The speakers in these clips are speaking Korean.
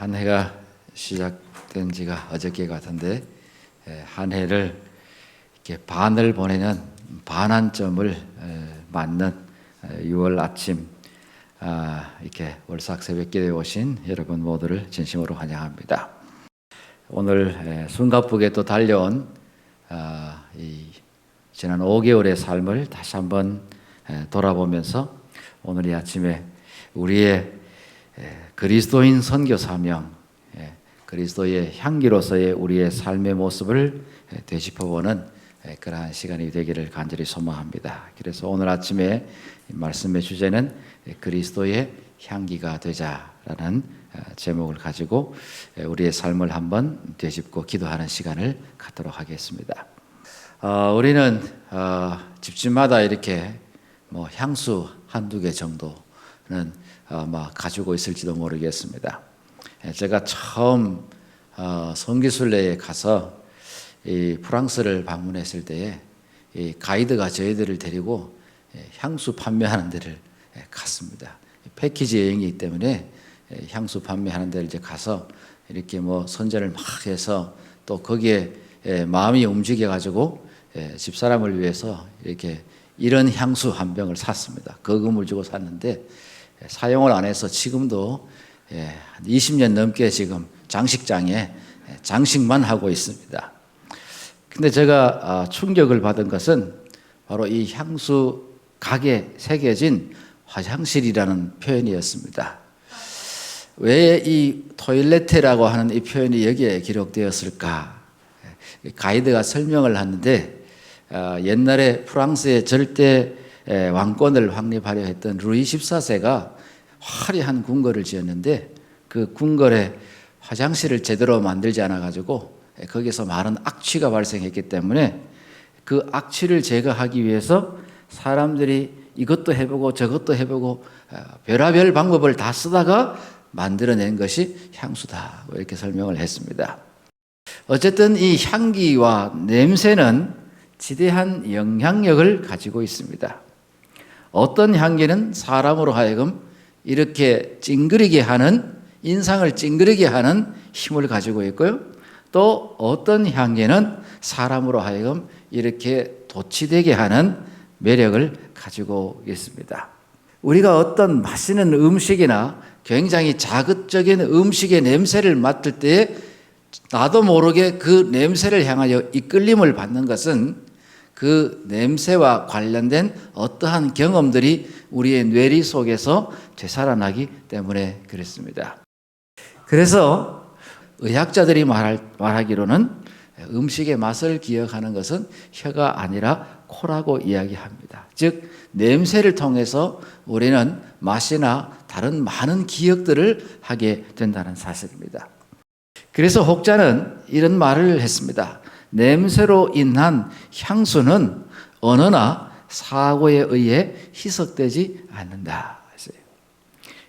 한 해가 시작된 지가 어저께 같은데 에, 한 해를 이렇게 반을 보내는 반환점을 에, 맞는 에, 6월 아침 아, 이렇게 월삭 새벽기에 오신 여러분 모두를 진심으로 환영합니다. 오늘 에, 숨가쁘게 또 달려온 아, 이 지난 5개월의 삶을 다시 한번 에, 돌아보면서 오늘 이 아침에 우리의 에, 그리스도인 선교 사명, 에, 그리스도의 향기로서의 우리의 삶의 모습을 에, 되짚어보는 에, 그러한 시간이 되기를 간절히 소망합니다. 그래서 오늘 아침에 이 말씀의 주제는 에, 그리스도의 향기가 되자라는 어, 제목을 가지고 에, 우리의 삶을 한번 되짚고 기도하는 시간을 갖도록 하겠습니다. 어, 우리는 어, 집집마다 이렇게 뭐 향수 한두 개 정도는 아마 가지고 있을지도 모르겠습니다. 예, 제가 처음 어, 성기순례에 가서 이 프랑스를 방문했을 때에 이 가이드가 저희들을 데리고 예, 향수 판매하는 데를 예, 갔습니다. 패키지 여행이기 때문에 예, 향수 판매하는 데를 이제 가서 이렇게 뭐 선전을 막 해서 또 거기에 예, 마음이 움직여 가지고 예, 집사람을 위해서 이렇게 이런 향수 한 병을 샀습니다. 거금을 주고 샀는데 예, 사용을 안 해서 지금도 예, 한 20년 넘게 지금 장식장에 예, 장식만 하고 있습니다. 근데 제가 아, 충격을 받은 것은 바로 이 향수 각에 새겨진 화장실이라는 표현이었습니다. 왜 이 토일레테라고 하는 이 표현이 여기에 기록되었을까? 예, 가이드가 설명을 하는데 아, 옛날에 프랑스의 절대 에, 왕권을 확립하려 했던 루이 14세가 화려한 궁궐을 지었는데 그 궁궐에 화장실을 제대로 만들지 않아 가지고 거기서 많은 악취가 발생했기 때문에 그 악취를 제거하기 위해서 사람들이 이것도 해보고 저것도 해보고 아, 별하별 방법을 다 쓰다가 만들어낸 것이 향수다 뭐 이렇게 설명을 했습니다. 어쨌든 이 향기와 냄새는 지대한 영향력을 가지고 있습니다. 어떤 향기는 사람으로 하여금 이렇게 찡그리게 하는 인상을 찡그리게 하는 힘을 가지고 있고요. 또 어떤 향기는 사람으로 하여금 이렇게 도취되게 하는 매력을 가지고 있습니다. 우리가 어떤 맛있는 음식이나 굉장히 자극적인 음식의 냄새를 맡을 때 나도 모르게 그 냄새를 향하여 이끌림을 받는 것은 그 냄새와 관련된 어떠한 경험들이 우리의 뇌리 속에서 되살아나기 때문에 그렇습니다. 그래서 의학자들이 말할, 말하기로는 음식의 맛을 기억하는 것은 혀가 아니라 코라고 이야기합니다. 즉, 냄새를 통해서 우리는 맛이나 다른 많은 기억들을 하게 된다는 사실입니다. 그래서 혹자는 이런 말을 했습니다. 냄새로 인한 향수는 언어나 사고에 의해 희석되지 않는다.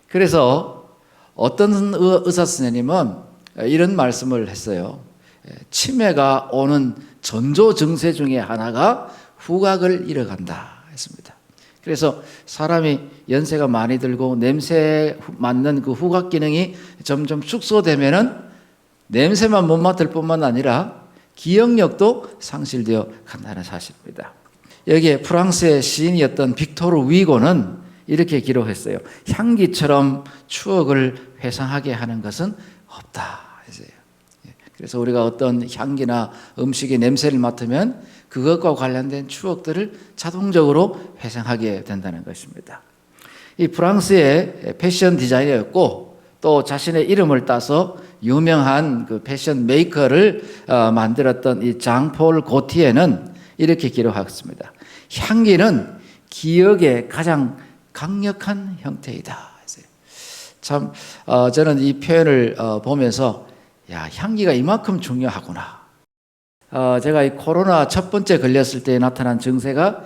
그래서 어떤 의사 선생님은 이런 말씀을 했어요. 치매가 오는 전조 증세 중에 하나가 후각을 잃어간다 했습니다. 그래서 사람이 연세가 많이 들고 냄새 맡는 그 후각 기능이 점점 축소되면은 냄새만 못 맡을 뿐만 아니라 기억력도 상실되어 간다는 사실입니다. 여기에 프랑스의 시인이었던 빅토르 위고는 이렇게 기록했어요. 향기처럼 추억을 회상하게 하는 것은 없다. 했어요. 그래서 우리가 어떤 향기나 음식의 냄새를 맡으면 그것과 관련된 추억들을 자동적으로 회상하게 된다는 것입니다. 이 프랑스의 패션 디자이너였고 또 자신의 이름을 따서 유명한 그 패션 메이커를 어, 만들었던 이 장폴 고티에는 이렇게 기록했습니다. 향기는 기억의 가장 강력한 형태이다. 참 어, 저는 이 표현을 어, 보면서 야 향기가 이만큼 중요하구나. 어, 제가 이 코로나 첫 번째 걸렸을 때 나타난 증세가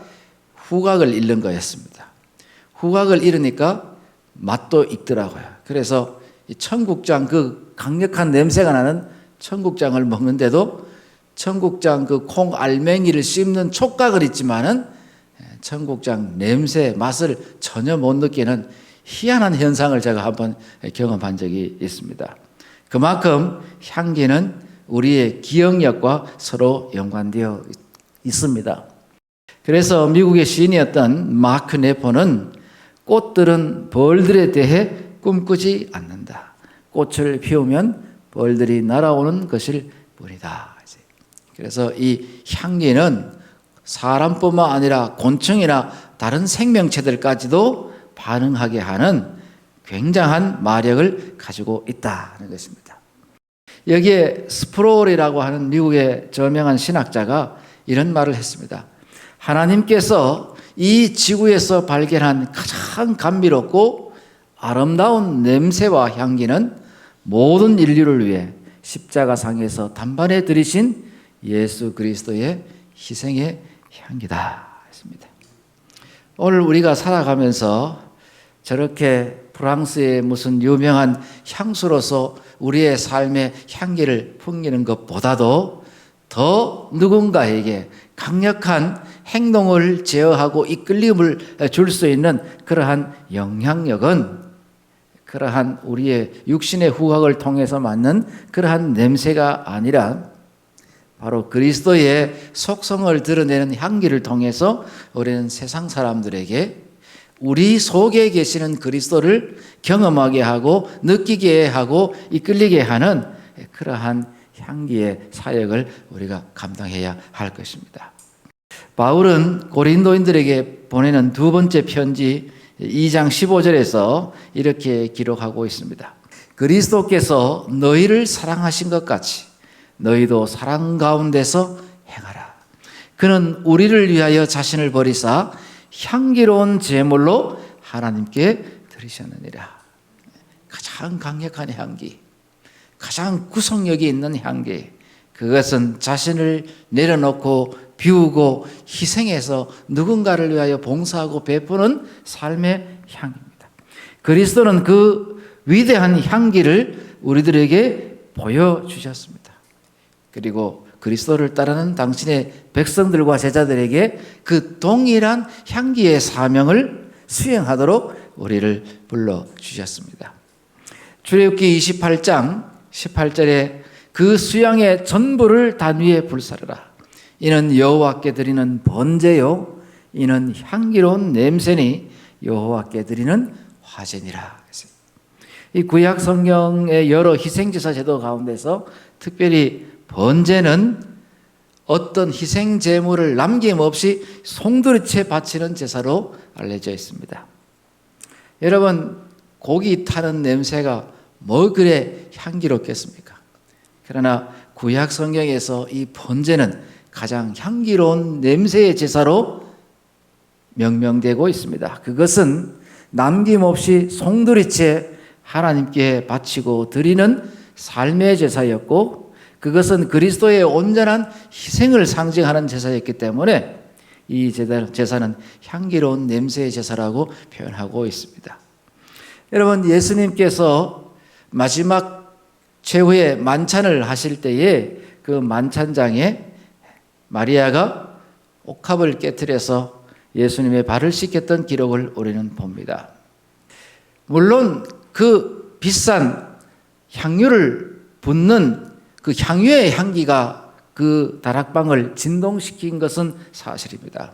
후각을 잃는 거였습니다. 후각을 잃으니까 맛도 있더라고요. 그래서 이 청국장 그 강력한 냄새가 나는 청국장을 먹는데도 청국장 그 콩 알맹이를 씹는 촉각을 있지만은 청국장 냄새 맛을 전혀 못 느끼는 희한한 현상을 제가 한번 경험한 적이 있습니다. 그만큼 향기는 우리의 기억력과 서로 연관되어 있습니다. 그래서 미국의 시인이었던 마크 네포는 꽃들은 벌들에 대해 꿈꾸지 않는다. 꽃을 피우면 벌들이 날아오는 것일 뿐이다. 그래서 이 향기는 사람뿐만 아니라 곤충이나 다른 생명체들까지도 반응하게 하는 굉장한 마력을 가지고 있다는 것입니다. 여기에 스프롤이라고 하는 미국의 저명한 신학자가 이런 말을 했습니다. 하나님께서 이 지구에서 발견한 가장 감미롭고 아름다운 냄새와 향기는 모든 인류를 위해 십자가 상에서 단번에 들이신 예수 그리스도의 희생의 향기다 했습니다. 오늘 우리가 살아가면서 저렇게 프랑스의 무슨 유명한 향수로서 우리의 삶의 향기를 풍기는 것보다도 더 누군가에게 강력한 행동을 제어하고 이끌림을 줄 수 있는 그러한 영향력은 그러한 우리의 육신의 후각을 통해서 맡는 그러한 냄새가 아니라 바로 그리스도의 속성을 드러내는 향기를 통해서 우리는 세상 사람들에게 우리 속에 계시는 그리스도를 경험하게 하고 느끼게 하고 이끌리게 하는 그러한 향기의 사역을 우리가 감당해야 할 것입니다. 바울은 고린도인들에게 보내는 두 번째 편지 2장 15절에서 이렇게 기록하고 있습니다. 그리스도께서 너희를 사랑하신 것 같이 너희도 사랑 가운데서 행하라. 그는 우리를 위하여 자신을 버리사 향기로운 제물로 하나님께 드리셨느니라. 가장 강력한 향기, 가장 구속력이 있는 향기. 그것은 자신을 내려놓고 비우고 희생해서 누군가를 위하여 봉사하고 베푸는 삶의 향입니다. 그리스도는 그 위대한 향기를 우리들에게 보여주셨습니다. 그리고 그리스도를 따르는 당신의 백성들과 제자들에게 그 동일한 향기의 사명을 수행하도록 우리를 불러 주셨습니다. 출애굽기 28장 18절에 그 수양의 전부를 단 위에 불사르라. 이는 여호와께 드리는 번제요 이는 향기로운 냄새니 여호와께 드리는 화제니라. 이 구약 성경의 여러 희생제사 제도 가운데서 특별히 번제는 어떤 희생 제물을 남김없이 송두리째 바치는 제사로 알려져 있습니다. 여러분 고기 타는 냄새가 뭐 그래 향기롭겠습니까? 그러나 구약 성경에서 이 번제는 가장 향기로운 냄새의 제사로 명명되고 있습니다. 그것은 남김없이 송두리째 하나님께 바치고 드리는 삶의 제사였고 그것은 그리스도의 온전한 희생을 상징하는 제사였기 때문에 이 제사는 향기로운 냄새의 제사라고 표현하고 있습니다. 여러분 예수님께서 마지막 최후의 만찬을 하실 때에 그 만찬장에 마리아가 옥합을 깨뜨려서 예수님의 발을 씻겼던 기록을 우리는 봅니다. 물론 그 비싼 향유를 붓는 그 향유의 향기가 그 다락방을 진동시킨 것은 사실입니다.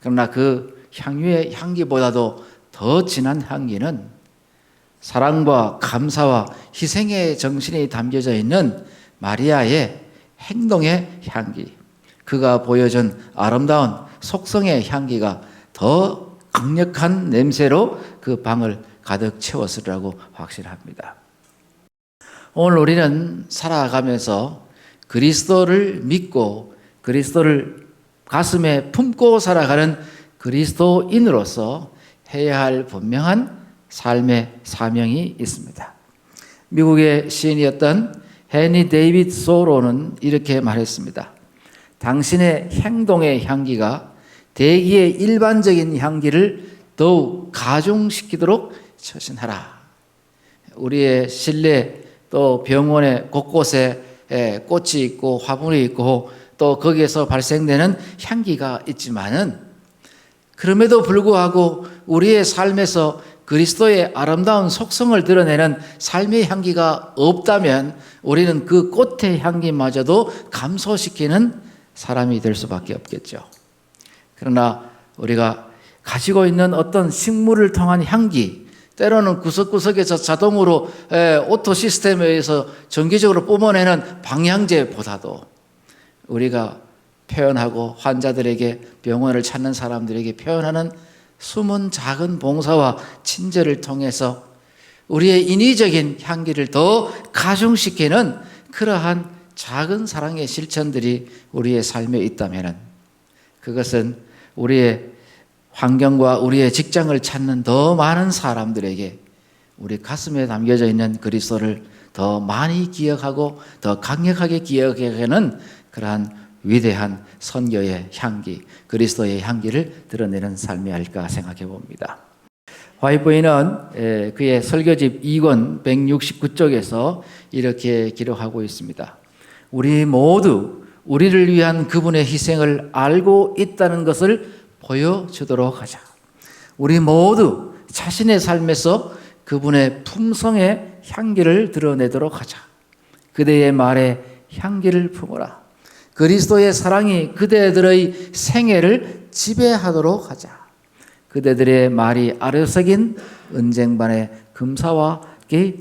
그러나 그 향유의 향기보다도 더 진한 향기는 사랑과 감사와 희생의 정신이 담겨져 있는 마리아의 행동의 향기, 그가 보여준 아름다운 속성의 향기가 더 강력한 냄새로 그 방을 가득 채웠으리라고 확신합니다. 오늘 우리는 살아가면서 그리스도를 믿고 그리스도를 가슴에 품고 살아가는 그리스도인으로서 해야 할 분명한 삶의 사명이 있습니다. 미국의 시인이었던 헤니 데이빗 소로는 이렇게 말했습니다. 당신의 행동의 향기가 대기의 일반적인 향기를 더욱 가중시키도록 처신하라. 우리의 실내 또 병원의 곳곳에 꽃이 있고 화분이 있고 또 거기에서 발생되는 향기가 있지만은 그럼에도 불구하고 우리의 삶에서 그리스도의 아름다운 속성을 드러내는 삶의 향기가 없다면 우리는 그 꽃의 향기마저도 감소시키는 사람이 될 수밖에 없겠죠. 그러나 우리가 가지고 있는 어떤 식물을 통한 향기, 때로는 구석구석에서 자동으로 에, 오토 시스템에 의해서 정기적으로 뿜어내는 방향제보다도 우리가 표현하고 환자들에게 병원을 찾는 사람들에게 표현하는 숨은 작은 봉사와 친절을 통해서 우리의 인위적인 향기를 더 가중시키는 그러한 작은 사랑의 실천들이 우리의 삶에 있다면 그것은 우리의 환경과 우리의 직장을 찾는 더 많은 사람들에게 우리 가슴에 담겨져 있는 그리스도를 더 많이 기억하고 더 강력하게 기억하는 그러한 위대한 선교의 향기, 그리스도의 향기를 드러내는 삶이 아닐까 생각해 봅니다. 화이트보이는 그의 설교집 2권 169쪽에서 이렇게 기록하고 있습니다. 우리 모두 우리를 위한 그분의 희생을 알고 있다는 것을 보여주도록 하자. 우리 모두 자신의 삶에서 그분의 품성의 향기를 드러내도록 하자. 그대의 말에 향기를 품어라. 그리스도의 사랑이 그대들의 생애를 지배하도록 하자. 그대들의 말이 아르석인 은쟁반의 금사와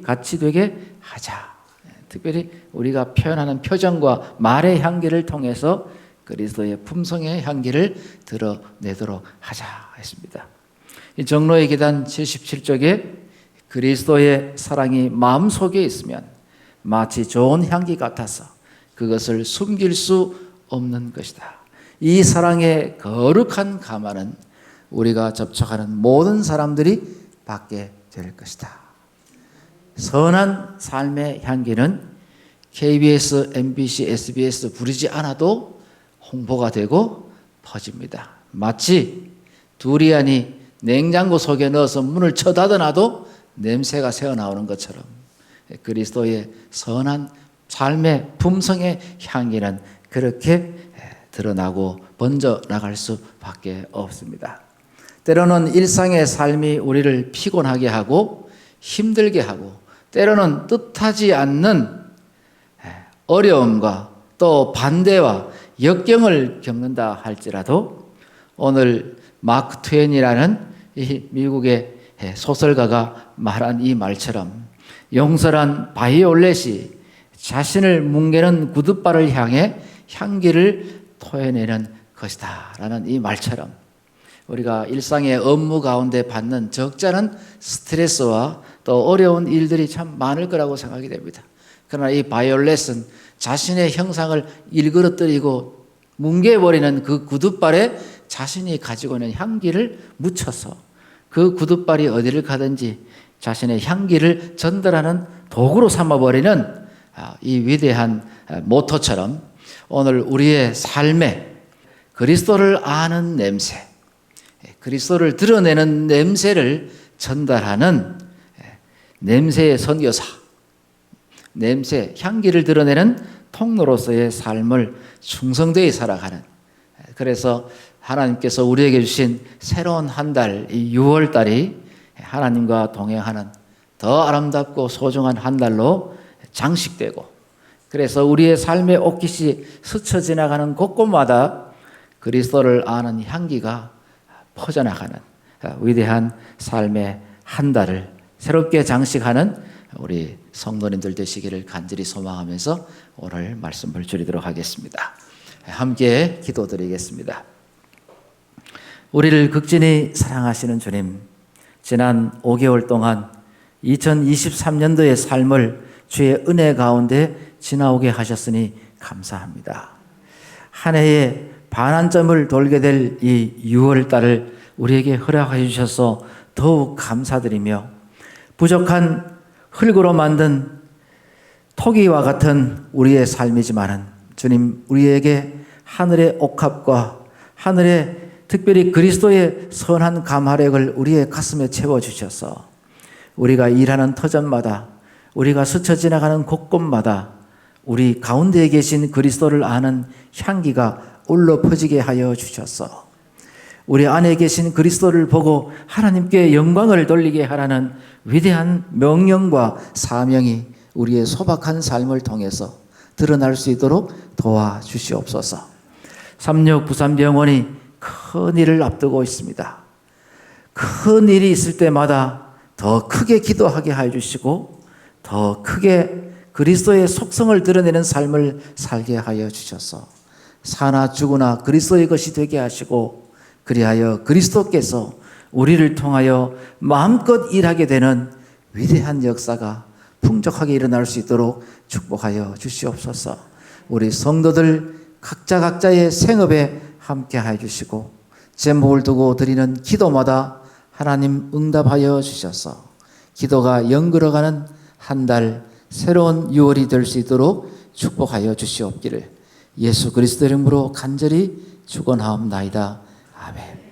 같이 되게 하자. 특별히 우리가 표현하는 표정과 말의 향기를 통해서 그리스도의 품성의 향기를 드러내도록 하자 했습니다. 이 정로의 계단 77쪽에 그리스도의 사랑이 마음속에 있으면 마치 좋은 향기 같아서 그것을 숨길 수 없는 것이다. 이 사랑의 거룩한 가마는 우리가 접촉하는 모든 사람들이 받게 될 것이다. 선한 삶의 향기는 KBS, MBC, SBS 부르지 않아도 홍보가 되고 퍼집니다. 마치 두리안이 냉장고 속에 넣어서 문을 쳐닫아놔도 냄새가 새어나오는 것처럼 그리스도의 선한 삶의 품성의 향기는 그렇게 드러나고 번져 나갈 수밖에 없습니다. 때로는 일상의 삶이 우리를 피곤하게 하고 힘들게 하고 때로는 뜻하지 않는 어려움과 또 반대와 역경을 겪는다 할지라도 오늘 마크 트웬이라는 이 미국의 소설가가 말한 이 말처럼 용설한 바이올렛이 자신을 뭉개는 구둣발을 향해 향기를 토해내는 것이다. 라는 이 말처럼 우리가 일상의 업무 가운데 받는 적잖은 스트레스와 또 어려운 일들이 참 많을 거라고 생각이 됩니다. 그러나 이 바이올렛은 자신의 형상을 일그러뜨리고 뭉개버리는 그 구둣발에 자신이 가지고 있는 향기를 묻혀서 그 구둣발이 어디를 가든지 자신의 향기를 전달하는 도구로 삼아버리는 아, 이 위대한 모토처럼 오늘 우리의 삶에 그리스도를 아는 냄새, 그리스도를 드러내는 냄새를 전달하는 냄새의 선교사, 냄새, 향기를 드러내는 통로로서의 삶을 충성되이 살아가는. 그래서 하나님께서 우리에게 주신 새로운 한 달, 이 6월 달이 하나님과 동행하는 더 아름답고 소중한 한 달로 장식되고 그래서 우리의 삶의 옷깃이 스쳐 지나가는 곳곳마다 그리스도를 아는 향기가 퍼져나가는 위대한 삶의 한 달을 새롭게 장식하는 우리 성도님들 되시기를 간절히 소망하면서 오늘 말씀을 줄이도록 하겠습니다. 함께 기도드리겠습니다. 우리를 극진히 사랑하시는 주님, 지난 5개월 동안 2023년도의 삶을 주의 은혜 가운데 지나오게 하셨으니 감사합니다. 한 해에 반환점을 돌게 될 이 6월 달을 우리에게 허락해 주셔서 더욱 감사드리며 부족한 흙으로 만든 토기와 같은 우리의 삶이지만은 주님 우리에게 하늘의 옥합과 하늘의 특별히 그리스도의 선한 감화력을 우리의 가슴에 채워 주셔서 우리가 일하는 터전마다 우리가 스쳐 지나가는 곳곳마다 우리 가운데에 계신 그리스도를 아는 향기가 울러 퍼지게 하여 주셨어. 우리 안에 계신 그리스도를 보고 하나님께 영광을 돌리게 하라는 위대한 명령과 사명이 우리의 소박한 삶을 통해서 드러날 수 있도록 도와주시옵소서. 삼육 부산병원이 큰 일을 앞두고 있습니다. 큰 일이 있을 때마다 더 크게 기도하게 해 주시고 더 크게 그리스도의 속성을 드러내는 삶을 살게 하여 주셔서 사나 죽으나 그리스도의 것이 되게 하시고 그리하여 그리스도께서 우리를 통하여 마음껏 일하게 되는 위대한 역사가 풍족하게 일어날 수 있도록 축복하여 주시옵소서. 우리 성도들 각자 각자의 생업에 함께 해 주시고 제목을 두고 드리는 기도마다 하나님 응답하여 주셔서 기도가 연걸어가는 한 달 새로운 6월이 될 수 있도록 축복하여 주시옵기를 예수 그리스도 이름으로 간절히 축원하옵나이다. 아멘.